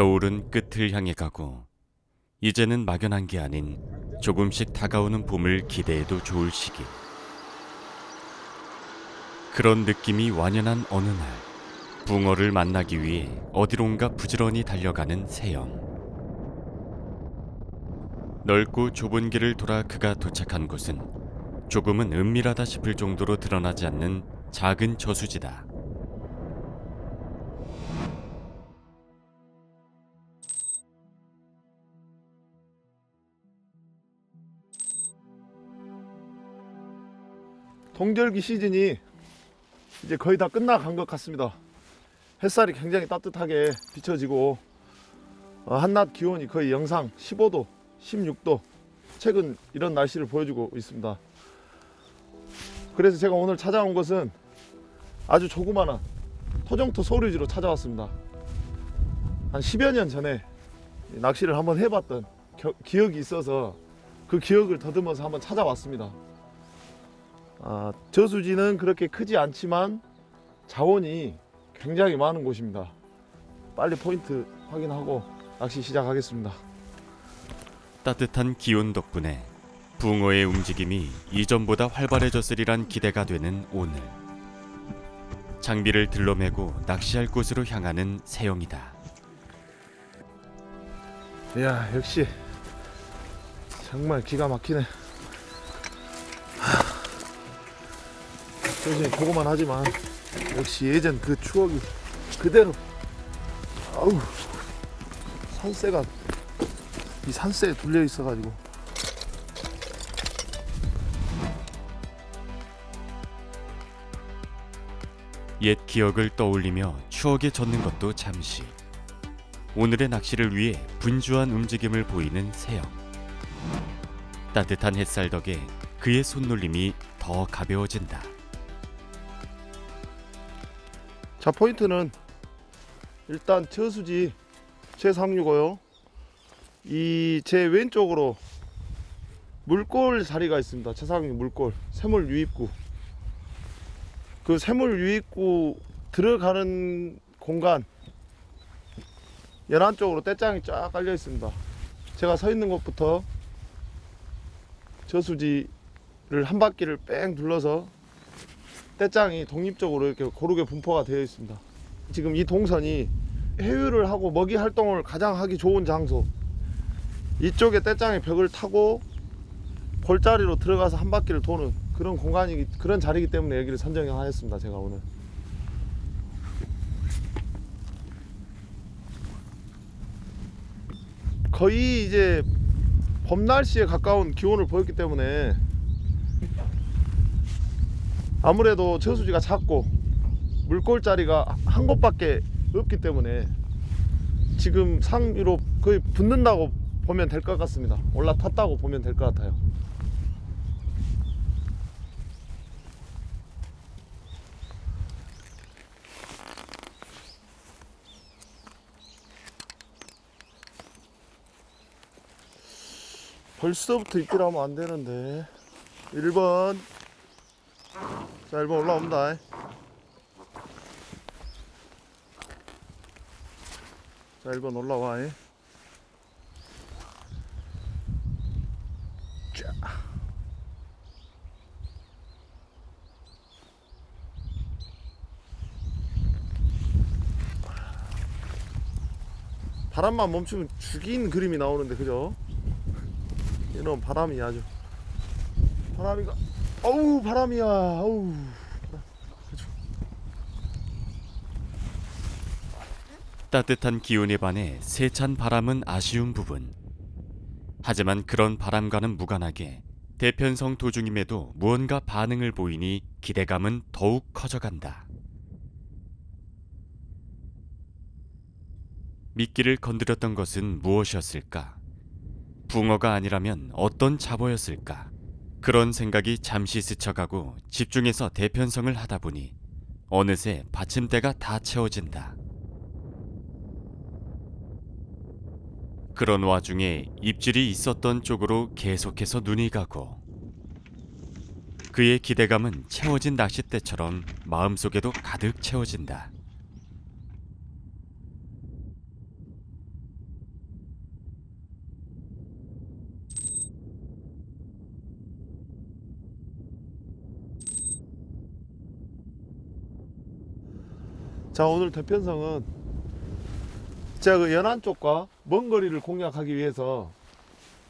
겨울은 끝을 향해 가고 이제는 막연한 게 아닌 조금씩 다가오는 봄을 기대해도 좋을 시기. 그런 느낌이 완연한 어느 날 붕어를 만나기 위해 어디론가 부지런히 달려가는 세영. 넓고 좁은 길을 돌아 그가 도착한 곳은 조금은 은밀하다 싶을 정도로 드러나지 않는 작은 저수지다. 동절기 시즌이 이제 거의 다 끝나간 것 같습니다. 햇살이 굉장히 따뜻하게 비춰지고 어, 한낮 기온이 거의 영상 15도, 16도 최근 이런 날씨를 보여주고 있습니다. 그래서 제가 오늘 찾아온 것은 아주 조그마한 토종토 소류지로 찾아왔습니다. 한 10여 년 전에 낚시를 한번 해봤던 겨- 기억이 있어서 그 기억을 더듬어서 한번 찾아왔습니다. 아, 저수지는 그렇게 크지 않지만 자원이 굉장히 많은 곳입니다. 빨리 포인트 확인하고 낚시 시작하겠습니다. 따뜻한 기온 덕분에 붕어의 움직임이 이전보다 활발해졌으리란 기대가 되는 오늘. 장비를 들러매고 낚시할 곳으로 향하는 세영이다. 이야 역시 정말 기가 막히네. 조금씩 보고만 하지만 역시 예전 그 추억이 그대로. 아우 산새가 이 산새에 둘려 있어가지고. 옛 기억을 떠올리며 추억에 젖는 것도 잠시. 오늘의 낚시를 위해 분주한 움직임을 보이는 세영. 따뜻한 햇살 덕에 그의 손놀림이 더 가벼워진다. 자 포인트는 일단 저수지 최상류고요. 이 제 왼쪽으로 물골 자리가 있습니다. 최상류 물골 새물 유입구. 그 새물 유입구 들어가는 공간 연안 쪽으로 떼장이 쫙 깔려 있습니다. 제가 서 있는 곳부터 저수지를 한 바퀴를 뺑 둘러서 떼장이 독립적으로 이렇게 고르게 분포가 되어 있습니다. 지금 이 동선이 해유를 하고 먹이 활동을 가장 하기 좋은 장소. 이쪽에 떼장의 벽을 타고 골자리로 들어가서 한 바퀴를 도는 그런 공간이 그런 자리이기 때문에 여기를 선정하였습니다. 제가 오늘. 거의 이제 봄 날씨에 가까운 기온을 보였기 때문에 아무래도 저수지가 작고 물골 자리가 한 곳밖에 없기 때문에 지금 상 위로 거의 붙는다고 보면 될 것 같습니다. 올라탔다고 보면 될 것 같아요. 벌써부터 입질하면 안 되는데 1번 자 1번 올라옵니다 자 1번 올라와 이. 자. 바람만 멈추면 죽인 그림이 나오는데 그죠? 얘는 바람이 아주 바람이가 어우 바람이야 어우 따뜻한 기온에 반해 세찬 바람은 아쉬운 부분. 하지만 그런 바람과는 무관하게 대편성 도중임에도 무언가 반응을 보이니 기대감은 더욱 커져간다. 미끼를 건드렸던 것은 무엇이었을까? 붕어가 아니라면 어떤 잡어였을까? 그런 생각이 잠시 스쳐가고 집중해서 대편성을 하다 보니 어느새 받침대가 다 채워진다. 그런 와중에 입질이 있었던 쪽으로 계속해서 눈이 가고 그의 기대감은 채워진 낚싯대처럼 마음속에도 가득 채워진다. 자 오늘 대편성은 제가 그 연안 쪽과 먼 거리를 공략하기 위해서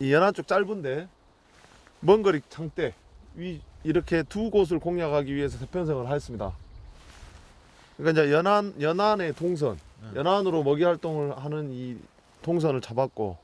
이 연안 쪽 짧은데 먼 거리 장대 위 이렇게 두 곳을 공략하기 위해서 대편성을 하였습니다. 그러니까 이제 연안 연안의 동선 연안으로 먹이 활동을 하는 이 동선을 잡았고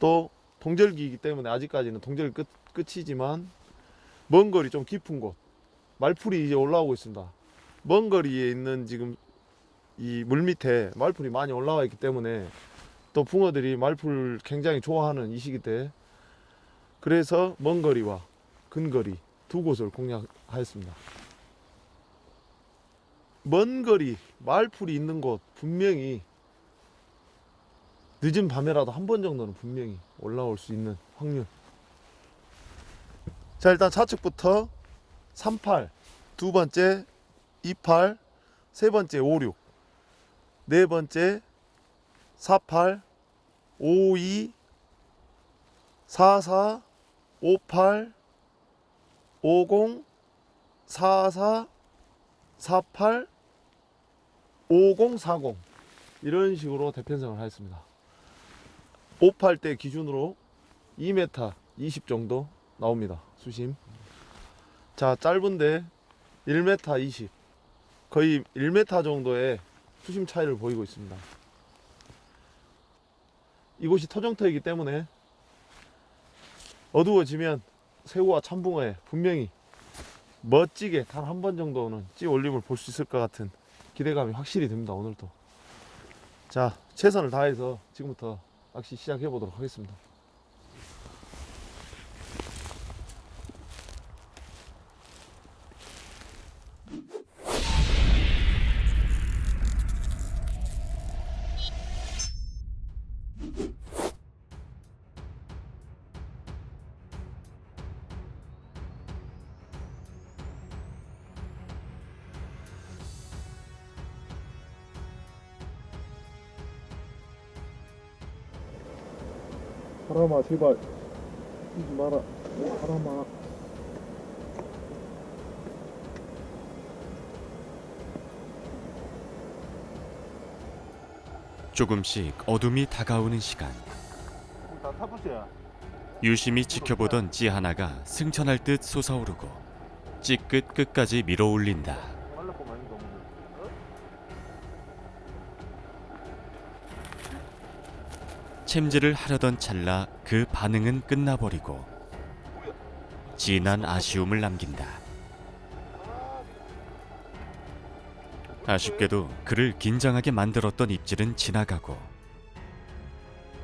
또 동절기이기 때문에 아직까지는 동절 끝 끝이지만 먼 거리 좀 깊은 곳 말풀이 이제 올라오고 있습니다. 먼 거리에 있는 지금 이 물 밑에 말풀이 많이 올라와 있기 때문에 또 붕어들이 말풀 굉장히 좋아하는 이 시기 때 그래서 먼 거리와 근거리 두 곳을 공략하였습니다. 먼 거리 말풀이 있는 곳 분명히 늦은 밤에라도 한 번 정도는 분명히 올라올 수 있는 확률. 자 일단 좌측부터 38, 두 번째 28, 세 번째 56, 네 번째 48, 52, 44, 58, 50, 44, 48, 50, 40 이런 식으로 대편성을 하였습니다. 58대 기준으로 2m 20 정도 나옵니다. 수심. 자, 짧은데 1m 20. 거의 1m 정도의 수심 차이를 보이고 있습니다. 이곳이 토종터이기 때문에 어두워지면 새우와 참붕어에 분명히 멋지게 단 한 번 정도는 찌 올림을 볼 수 있을 것 같은 기대감이 확실히 듭니다. 오늘도. 자, 최선을 다해서 지금부터 낚시 시작해 보도록 하겠습니다. 제발 뛰지 마라 바람아 조금씩 어둠이 다가오는 시간. 다 타보세요 유심히 지켜보던 찌 하나가 승천할 듯 솟아오르고 찌끝 끝까지 밀어올린다. 말랐고 많이 너무 챔질을 하려던 찰나 그 반응은 끝나버리고 진한 아쉬움을 남긴다. 아쉽게도 그를 긴장하게 만들었던 입질은 지나가고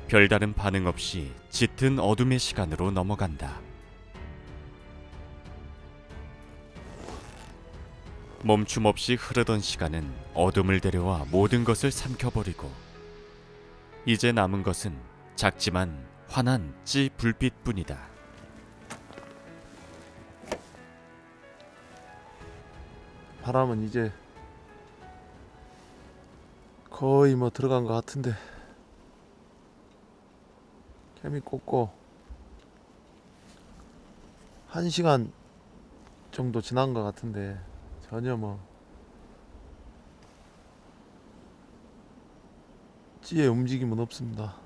별다른 반응 없이 짙은 어둠의 시간으로 넘어간다. 멈춤 없이 흐르던 시간은 어둠을 데려와 모든 것을 삼켜버리고 이제 남은 것은 작지만 환한 찌 불빛뿐이다. 바람은 이제 거의 뭐 들어간 것 같은데 개미 꽂고 한 시간 정도 지난 것 같은데 전혀 뭐 찌의 움직임은 없습니다.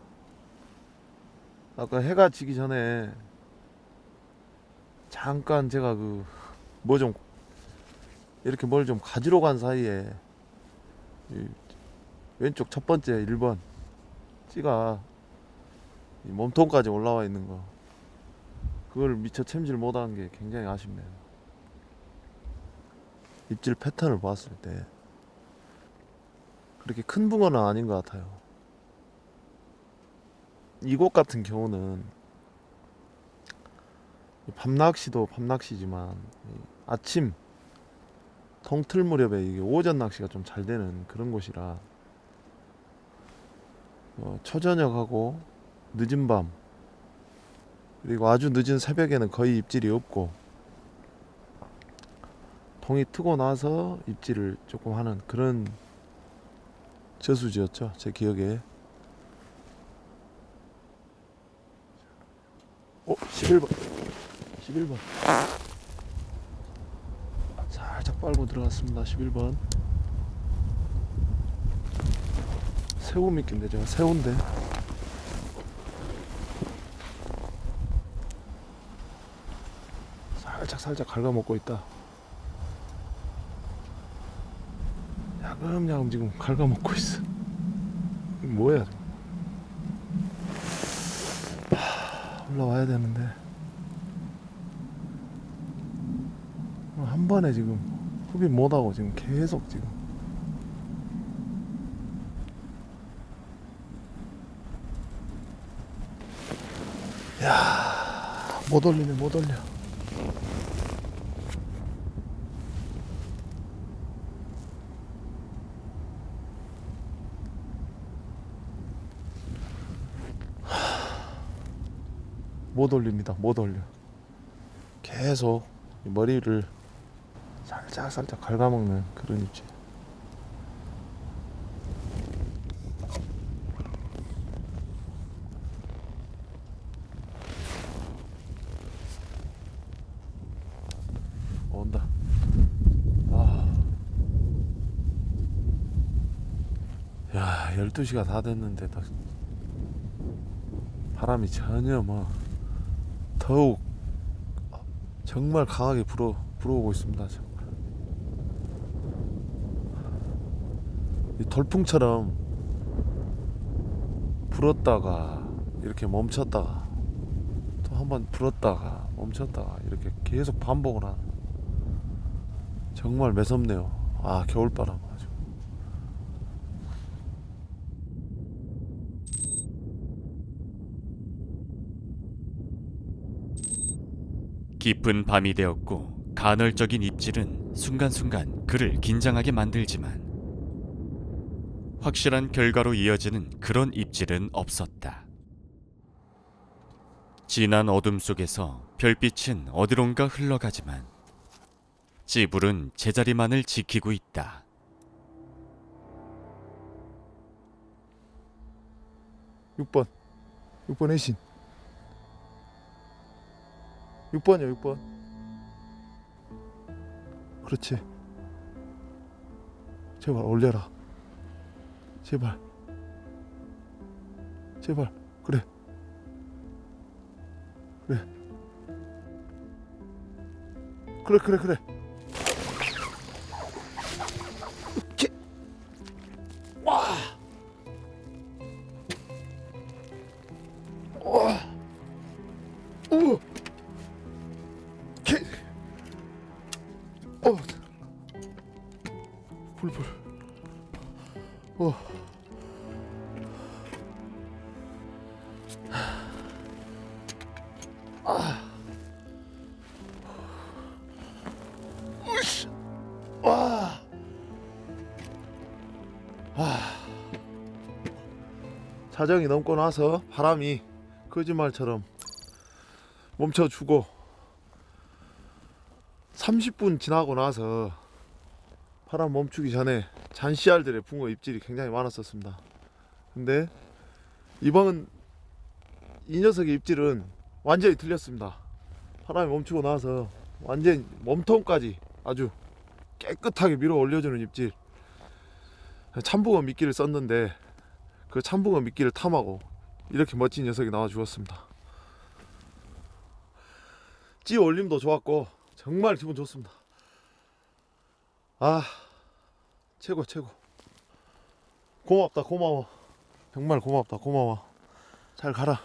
아까 해가 지기 전에 잠깐 제가 그 뭐 좀 이렇게 뭘 좀 가지러 간 사이에 이 왼쪽 첫 번째 1번 찌가 이 몸통까지 올라와 있는 거 그걸 미처 챔질 못한 게 굉장히 아쉽네요. 입질 패턴을 봤을 때 그렇게 큰 붕어는 아닌 것 같아요. 이곳 같은 경우는 이 밤낚시도 밤낚시지만 이 아침 통틀 무렵에 이게 오전 낚시가 좀 잘 되는 그런 곳이라 어, 초저녁하고 늦은 밤 그리고 아주 늦은 새벽에는 거의 입질이 없고 통이 트고 나서 입질을 조금 하는 그런 저수지였죠 제 기억에 어 11번. 11번. 살짝 빨고 들어갔습니다. 11번. 새우 미끼인데 제가 새우인데. 살짝 살짝 갉아먹고 있다. 야금야금 지금 갉아먹고 있어. 뭐야 올라와야 되는데 한 번에 지금 흡입 못하고 지금 계속 지금 야, 못 올리네, 못 올려. 못 올립니다. 못 올려. 계속 이 머리를 살짝 살짝 갉아먹는 그런 입질. 온다. 아. 야, 12시가 다 됐는데 다 바람이 전혀 뭐 더욱 정말 강하게 불어 불어오고 있습니다. 돌풍처럼 불었다가 이렇게 멈췄다가 또 한번 불었다가 멈췄다가 이렇게 계속 반복을 하는 정말 매섭네요. 아 겨울바람 아주. 깊은 밤이 되었고 간헐적인 입질은 순간순간 그를 긴장하게 만들지만 확실한 결과로 이어지는 그런 입질은 없었다. 진한 어둠 속에서 별빛은 어디론가 흘러가지만 찌불은 제자리만을 지키고 있다. 6번 6번 해신 6번이야 6번. 그렇지. 제발 올려라. 제발. 제발. 그래. 그래. 그래 그래 그래 아! 으쌰! 와! 아! 자정이 넘고 나서 바람이 거짓말처럼 멈춰주고 30분 지나고 나서 바람 멈추기 전에 잔씨알들의 붕어 입질이 굉장히 많았었습니다. 근데 이번 이 녀석의 입질은 완전히 틀렸습니다. 바람이 멈추고 나서 완전 몸통까지 아주 깨끗하게 밀어 올려주는 입질. 참붕어 미끼를 썼는데 그 참붕어 미끼를 탐하고 이렇게 멋진 녀석이 나와 주었습니다. 찌 올림도 좋았고 정말 기분 좋습니다. 아 최고 최고 고맙다 고마워 정말 고맙다 고마워 잘 가라.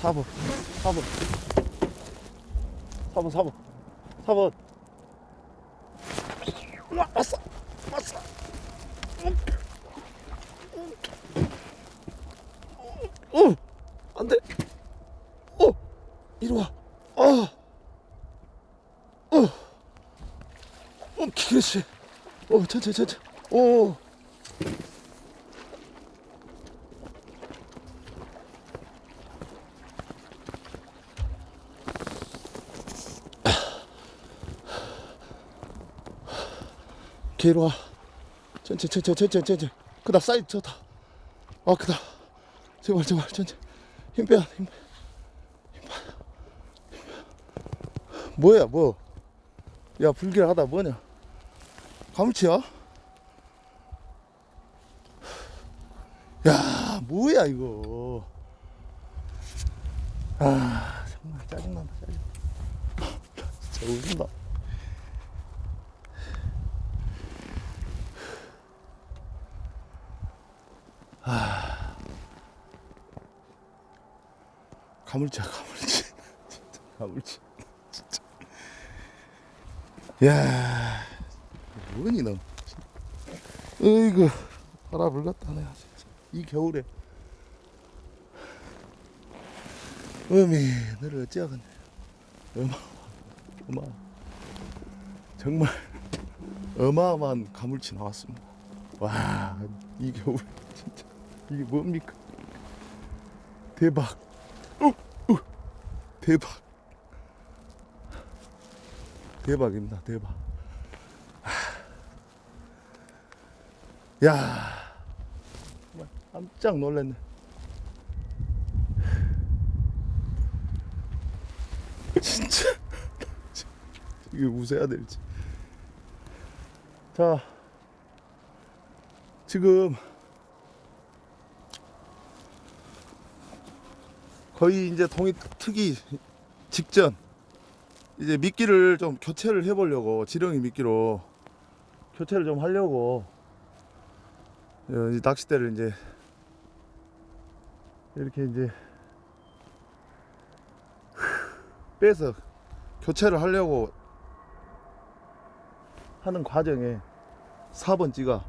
사번사번사번사번사번 와, 왔어 왔어 어 안돼 어 이리 와 어. 어. 어, 그렇지. 어, 천천히, 천천히. 어. 이리 와. 천천히, 천천히, 천천히, 천천히. 크다, 사이즈 좋다. 아, 크다. 제발, 제발, 천천히. 힘 빼야, 힘 빼. 힘 빼. 뭐야, 뭐. 야, 불길하다, 뭐냐. 가물치야? 야, 뭐야, 이거. 아, 정말 짜증난다, 짜증나. 진짜 웃긴다. 가물치야 가물치 진짜 가물치 진짜. 야. 뭐니 너. 어이구 살아불갔다 내가 진짜 이 겨울에. 어미 너를 어찌 하겠냐 어마 어마. 정말 어마어마한 가물치 나왔습니다. 와 이 겨울 이게 뭡니까? 대박. 대박. 대박입니다 대박. 하. 야. 깜짝 놀랐네. 진짜. 이게 웃어야 될지. 자. 지금 거의 이제 동이 트기 직전 이제 미끼를 좀 교체를 해보려고 지렁이 미끼로 교체를 좀 하려고 어, 이 낚싯대를 이제 이렇게 이제 빼서 교체를 하려고 하는 과정에 4번 찌가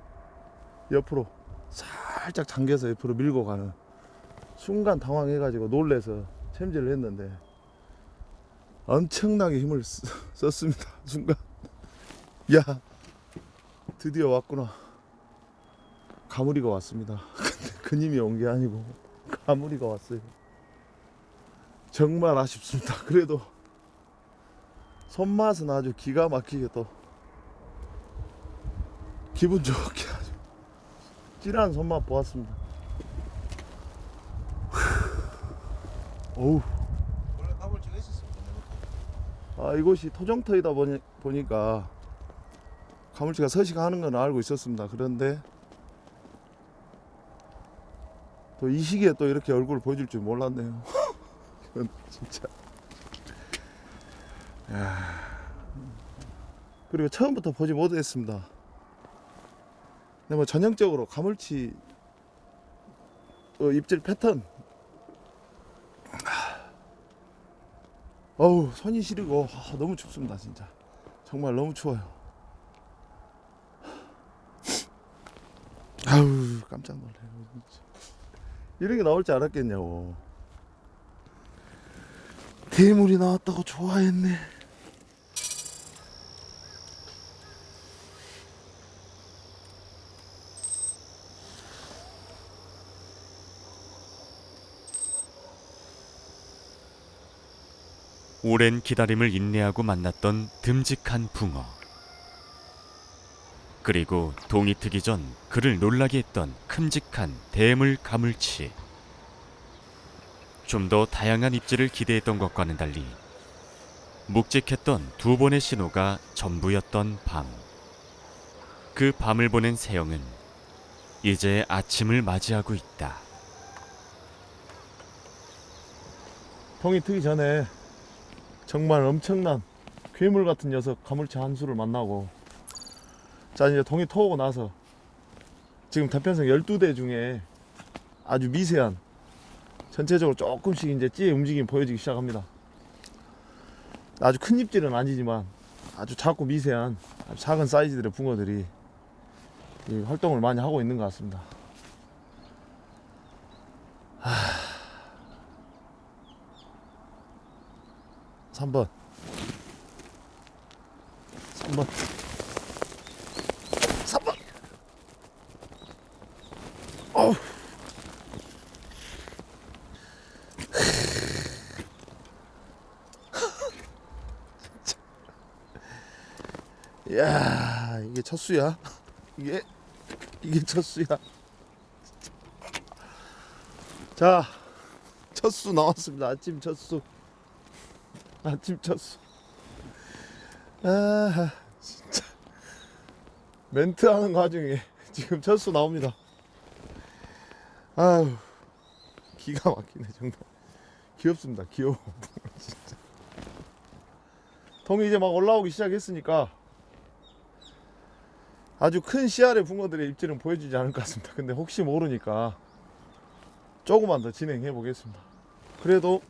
옆으로 살짝 당겨서 옆으로 밀고 가는 순간 당황해가지고 놀래서 챔질을 했는데 엄청나게 힘을 쓰- 썼습니다 순간. 야 드디어 왔구나. 가무리가 왔습니다. 근데 그님이 온 게 아니고 가무리가 왔어요. 정말 아쉽습니다. 그래도 손맛은 아주 기가 막히게 또 기분 좋게 아주 찐한 손맛 보았습니다 어우 원래 가물치가 있었습니다. 아 이곳이 토종터이다 보니, 보니까 가물치가 서식하는 건 알고 있었습니다. 그런데 또 이 시기에 또 이렇게 얼굴을 보여줄 줄 몰랐네요. 이건 진짜. 야. 그리고 처음부터 보지 못했습니다. 근데 뭐 전형적으로 가물치 어, 입질 패턴 어우 손이 시리고. 아, 너무 춥습니다 진짜. 정말 너무 추워요. 아우 깜짝 놀래요. 이런 게 나올 줄 알았겠냐고. 대물이 나왔다고 좋아했네 오랜 기다림을 인내하고 만났던 듬직한 붕어. 그리고 동이 트기 전 그를 놀라게 했던 큼직한 대물 가물치. 좀 더 다양한 입질을 기대했던 것과는 달리 묵직했던 두 번의 신호가 전부였던 밤. 그 밤을 보낸 세영은 이제 아침을 맞이하고 있다. 동이 트기 전에 정말 엄청난 괴물 같은 녀석 가물치 한 수를 만나고 자 이제 동이 터오고 나서 지금 대편성 12대 중에 아주 미세한 전체적으로 조금씩 이제 찌의 움직임이 보여지기 시작합니다. 아주 큰 입질은 아니지만 아주 작고 미세한 작은 사이즈들의 붕어들이 이 활동을 많이 하고 있는 것 같습니다 3번. 3번. 3번. 어우. 야 이게 첫 수야? 이게? 이게 첫 수야? 자첫 수 나왔습니다. 아침 첫수 아침 첫수 아 진짜. 멘트 하는 와중에 지금 첫수 나옵니다. 아유 기가 막히네 정말. 귀엽습니다 귀여워. 진짜. 통이 이제 막 올라오기 시작했으니까 아주 큰 씨알의 붕어들의 입질은 보여주지 않을 것 같습니다. 근데 혹시 모르니까 조금만 더 진행해 보겠습니다. 그래도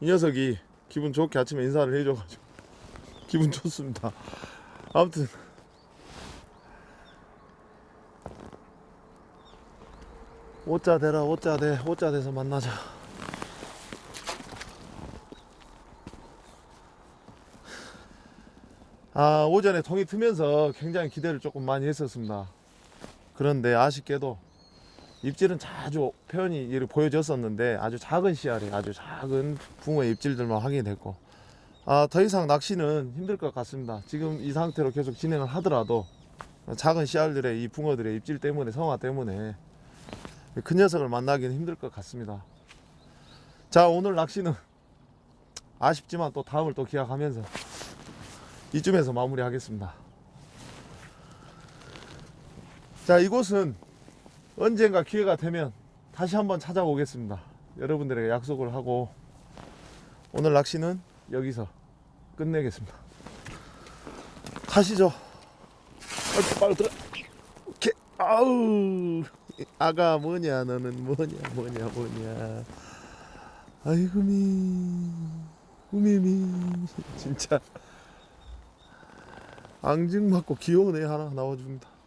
이 녀석이 기분 좋게 아침에 인사를 해줘가지고. 기분 좋습니다. 아무튼. 오자 대라 오자 대 오자 대서 만나자. 아 오전에 통이 트면서 굉장히 기대를 조금 많이 했었습니다. 그런데 아쉽게도 입질은 자주 표현이 이렇게 보여졌었는데 아주 작은 씨알이 아주 작은 붕어의 입질들만 확인이 됐고. 아 더 이상 낚시는 힘들 것 같습니다. 지금 이 상태로 계속 진행을 하더라도 작은 씨알들의 이 붕어들의 입질 때문에 성화 때문에 큰 녀석을 만나기는 힘들 것 같습니다. 자 오늘 낚시는 아쉽지만 또 다음을 또 기약하면서 이쯤에서 마무리하겠습니다. 자 이곳은 언젠가 기회가 되면 다시 한번 찾아오겠습니다. 여러분들에게 약속을 하고 오늘 낚시는 여기서 끝내겠습니다. 가시죠. 빨리 들어. 오케이. 아우 아가 뭐냐 너는 뭐냐 뭐냐 뭐냐. 아이고 미 우미미 진짜 앙증맞고 귀여운 애 하나 나와줍니다.